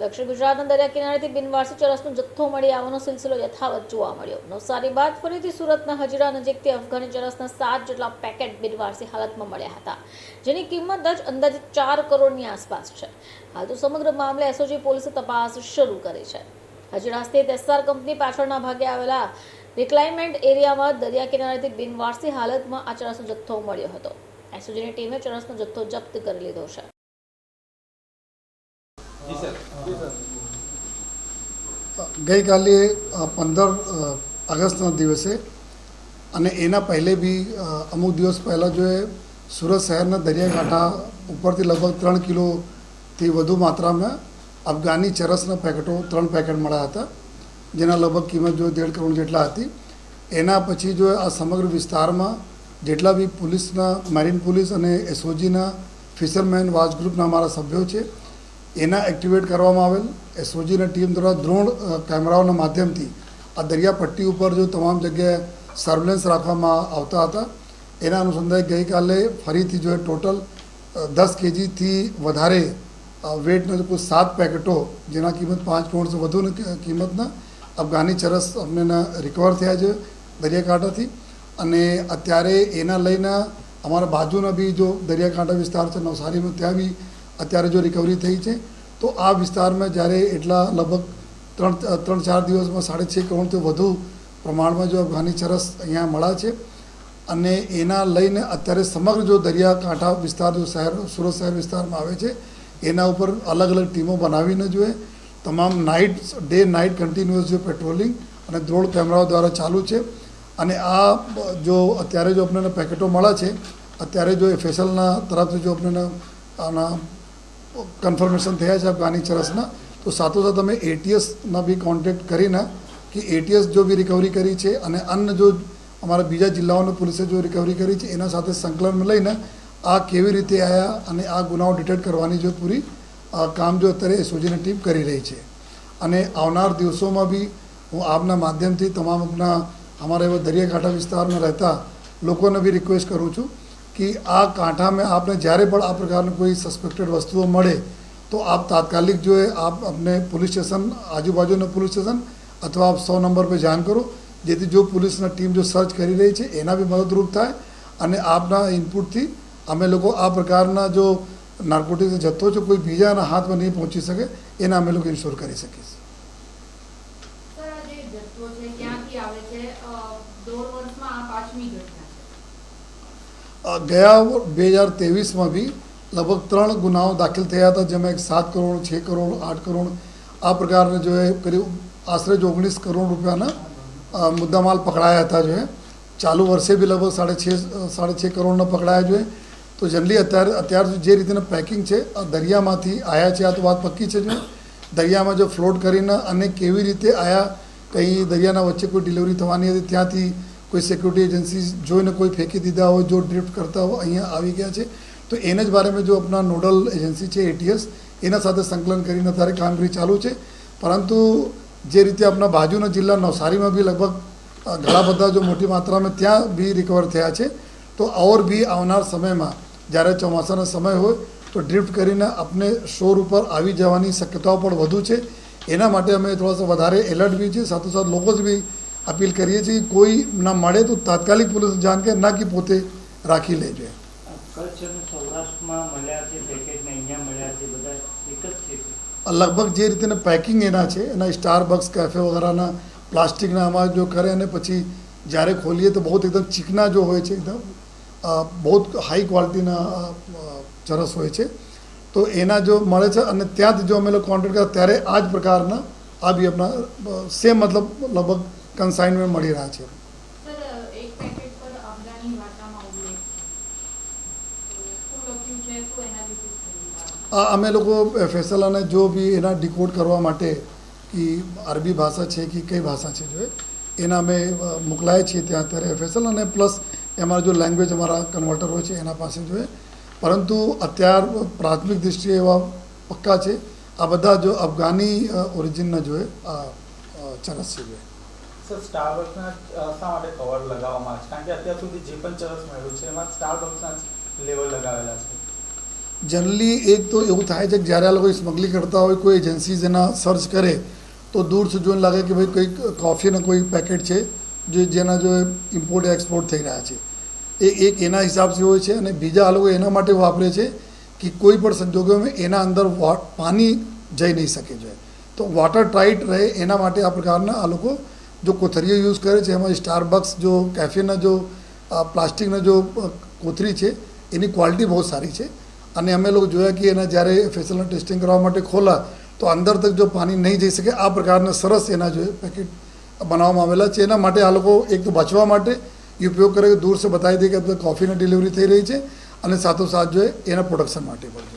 દક્ષિણ ગુજરાતના દરિયા કિનારેથી બિનવારસી ચરસનો જથ્થો મળી આવવાનો સિલસિલો યથાવત જોવા મળ્યો. નવસારી બાદ ફરીથી સુરતના હજીરા નજીકથી અફઘાની ચરસના સાત જેટલા પેકેટ બિનવારસી હાલતમાં મળ્યા હતા, જેની કિંમત જ અંદાજે ચાર કરોડની આસપાસ છે. હાલ તો સમગ્ર મામલે એસઓજી પોલીસે તપાસ શરૂ કરી છે. હજીરા સ્થિત એસઆર કંપની પાછળના ભાગે આવેલા રિક્લાઇમેન્ટ એરિયામાં દરિયા કિનારેથી બિનવારસી હાલતમાં આ ચરસનો જથ્થો મળ્યો હતો. એસઓજીની ટીમે ચરસનો જથ્થો જપ્ત કરી લીધો છે. ગઈકાલે પંદર ઓગસ્ટના દિવસે અને એના પહેલે બી અમુક દિવસ પહેલાં જો એ સુરત શહેરના દરિયાકાંઠા ઉપરથી લગભગ ત્રણ કિલોથી વધુ માત્રામાં અફઘાની ચરસના પેકેટો ત્રણ પેકેટ મળ્યા હતા જેના લગભગ કિંમત જો દેઢ કરોડ જેટલા હતી. એના પછી જો આ સમગ્ર વિસ્તારમાં જેટલા બી પોલીસના મેરીન પોલીસ અને એસઓજીના ફિશરમેન વાચ ગ્રુપના અમારા સભ્યો છે એના એક્ટિવેટ કરવામાં આવેલ. એસઓજીની ટીમ દ્વારા દ્રોણ કેમેરાઓના માધ્યમથી આ દરિયા પટ્ટી ઉપર જો તમામ જગ્યાએ સર્વેલન્સ રાખવામાં આવતા હતા. એના અનુસંધાને ગઈકાલે ફરીથી જો ટોટલ દસ કેજીથી વધારે વેટના જો કુલ સાત પેકેટો, જેના કિંમત પાંચ કરોડથી વધુની કિંમતના અફઘાની ચરસ અમને રિકવર થયા છે દરિયાકાંઠાથી. અને અત્યારે એના લઈને અમારા બાજુના બી જો દરિયાકાંઠા વિસ્તાર છે, નવસારીમાં, ત્યાં બી અત્યારે જો રિકવરી થઈ છે, તો આ વિસ્તારમાં જ્યારે એટલા લગભગ ત્રણ ત્રણ, ચાર દિવસમાં સાડી છ કરોડથી વધુ પ્રમાણમાં જો અફઘાની ચરસ અહીંયા મળ્યા છે. અને એના લઈને અત્યારે સમગ્ર જો દરિયાકાંઠા વિસ્તાર, જો શહેર, સુરત શહેર વિસ્તારમાં આવે છે, એના ઉપર અલગ અલગ ટીમો બનાવીને જોઈએ. તમામ નાઇટ ડે નાઇટ કન્ટિન્યુઅસ જો પેટ્રોલિંગ અને દ્રોણ કેમેરાઓ દ્વારા ચાલુ છે. અને આ જો અત્યારે જો આપણને પેકેટો મળ્યા છે, અત્યારે જો એફએસએલના તરફથી જો આપણને આના કન્ફર્મેશન થયા છે અફઘાની ચરસના, તો સાથોસાથ અમે એટીએસના બી કોન્ટેક્ટ કરીને કે એટીએસ જો બી રિકવરી કરી છે અને અન્ય જો અમારા બીજા જિલ્લાઓની પોલીસે જો રિકવરી કરી છે, એના સાથે સંકલન લઈને આ કેવી રીતે આવ્યા અને આ ગુનાઓ ડિટેક્ટ કરવાની જો પૂરી કામ જો અત્યારે એસઓજીની ટીમ કરી રહી છે. અને આવનાર દિવસોમાં બી હું આપના માધ્યમથી તમામ આપના, અમારા એવા દરિયાકાંઠા વિસ્તારમાં રહેતા લોકોને બી રિક્વેસ્ટ કરું છું કે આ કાંઠામાં આપને જ્યારે પણ આ પ્રકારની કોઈ સસ્પેક્ટેડ વસ્તુઓ મળે તો આપ તાત્કાલિક જો આપ અમને પોલીસ સ્ટેશન આજુબાજુના પોલીસ સ્ટેશન અથવા આપ સો નંબર પર જાણ કરો જેથી જો પોલીસની ટીમ જો સર્ચ કરી રહી છે એના બી મદદરૂપ થાય અને આપના ઇનપુટથી અમે લોકો આ પ્રકારના જો નાર્કોટિક્સ જથ્થો છે કોઈ બીજાના હાથમાં નહીં પહોંચી શકે એને અમે લોકો ઇન્શ્યોર કરી શકીએ છીએ ગયા બે હજાર ત્રેવીસમાં બી લગભગ ત્રણ ગુનાઓ દાખલ થયા હતા, જેમાં એક સાત કરોડ, છ કરોડ, આઠ કરોડ, આ પ્રકારના જો એ કરીબ આશરે જ ઓગણીસ કરોડ રૂપિયાના મુદ્દામાલ પકડાયા હતા જો ચાલુ વર્ષે બી લગભગ સાડે છ સાડે છ કરોડના પકડાયા જોઈએ તો જનરલી અત્યારે, અત્યાર જે રીતેના પેકિંગ છે, આ દરિયામાંથી આયા છે, આ તો વાત પક્કી છે જો. દરિયામાં જો ફ્લોટ કરીને અને કેવી રીતે આયા, કંઈ દરિયાના વચ્ચે કોઈ ડિલિવરી થવાની હતી, ત્યાંથી કોઈ સિક્યુરિટી એજન્સી જોઈને કોઈ ફેંકી દીધા હોય, જો ડ્રિફ્ટ કરતા હોય, અહીંયા આવી ગયા છે. તો એને જ બારેમાં જો આપણા નોડલ એજન્સી છે એટીએસ એના સાથે સંકલન કરીને અત્યારે કામગીરી ચાલુ છે. પરંતુ જે રીતે આપણા બાજુના જિલ્લા નવસારીમાં બી લગભગ ઘણા બધા જો મોટી માત્રામાં ત્યાં બી રિકવર થયા છે. તો ઓર બી આવનાર સમયમાં, જ્યારે ચોમાસાનો સમય હોય, તો ડ્રિફ્ટ કરીને આપણે શોર ઉપર આવી જવાની શક્યતાઓ પણ વધુ છે. એના માટે અમે થોડા વધારે એલર્ટ બી છીએ સાથોસાથ લોકો જ બી અપીલ કરીએ છીએ કોઈ ના મળે તો તાત્કાલિક પોલીસ જાણ કે ના કે પોતે રાખી લેજો જ? લગભગ જે રીતે પેકિંગ એના છે એના સ્ટાર બક્સ કેફે વગેરેના પ્લાસ્ટિકના આમાં જો કરે અને પછી જ્યારે ખોલીએ તો બહુ એકદમ ચીકના જો હોય છે એકદમ બહુ હાઈ ક્વોલિટીના ચરસ હોય છે તો એના જો મળે છે અને ત્યાંથી જો અમે લોકો કોન્ટેક્ટ કર્યા ત્યારે આ જ પ્રકારના આ બી આપણા સેમ મતલબ લગભગ કન્સાઇનમેન્ટ મળી રહ્યા છે. અમે લોકો ફેસલાને જો બી એના ડિકોડ કરવા માટે કે અરબી ભાષા છે કે કઈ ભાષા છે જો એના અમે મોકલાય છીએ ત્યાં અત્યારે એફએસએલ અને પ્લસ એમાં જો લેંગ્વેજ અમારા કન્વર્ટર હોય છે એના પાસે જોઈએ પરંતુ અત્યાર પ્રાથમિક દૃષ્ટિએ એવા પક્કા છે. આ બધા જો અફઘાની ઓરિજિનના જોઈએ આ ચરસ છે જોઈએ સર સ્ટારબક્સના શા માટે કવર લગાવવામાં આવે છે? કારણ કે અત્યાર સુધી જે પણ ચરસ મળ્યું છે, એમાં સ્ટારબક્સના જ લેવલ લગાવેલા છે. જનરલી એક તો એવું થાય છે કે જ્યારે આ લોકો સ્મગલિંગ કરતા હોય, કોઈ એજન્સીઝ એના સર્ચ કરે, તો દૂર સુધી જોઈને લાગે કે ભાઈ કંઈક કોફીના કોઈ પેકેટ છે, જે જેના જો ઇમ્પોર્ટ એક્સપોર્ટ થઈ રહ્યા છે. એ એક એના હિસાબથી હોય છે અને બીજા આ લોકો એના માટે વાપરે છે કે કોઈ પણ સંજોગોમાં એના અંદર પાણી જઈ નહીં શકે છે. તો વોટર ટાઈટ રહે એના માટે આ પ્રકારના આ લોકો જો કોથરીઓ યુઝ કરે છે એમાં સ્ટારબક્સ જો કેફેના જો પ્લાસ્ટિકના જો કોથરી છે એની ક્વોલિટી બહુ સારી છે અને અમે લોકો જોયા કે એના જ્યારે ફેસલના ટેસ્ટિંગ કરવા માટે ખોલા તો અંદર તક જો પાણી નહીં જઈ શકે આ પ્રકારના સરસ એના જો પેકેટ બનાવવામાં આવેલા છે એના માટે આ લોકો એક તો બચવા માટે ઉપયોગ કરે દૂર સે બતાવી દે કે કોફીની ડિલિવરી થઈ રહી છે અને સાથોસાથ જો એના પ્રોડક્શન માટે પણ